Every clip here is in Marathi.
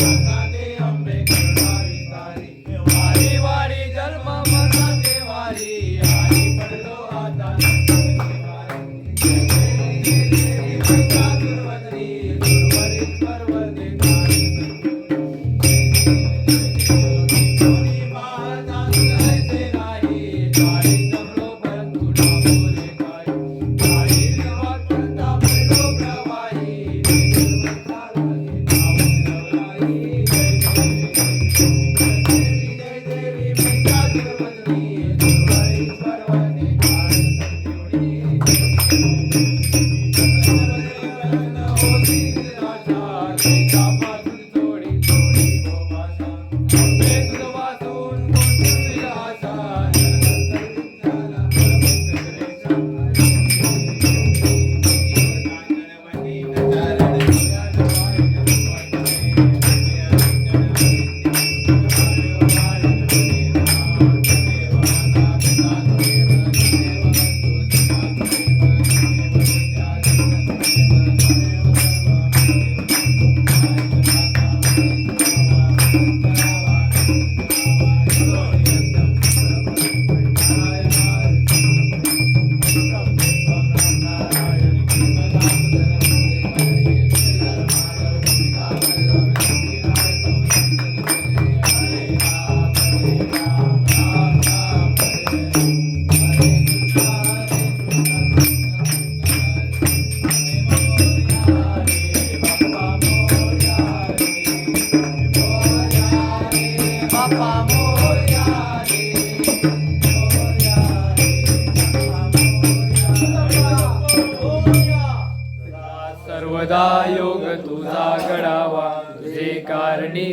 Thank you.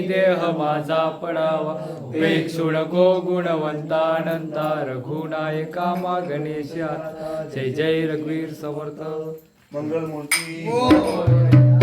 देह माझा पडावा. भिक्षुण गो गुणवंतानंता रघुनायका मा गणेशा जय जय रघुवीर समर्थ. मंगलमूर्ती. हो.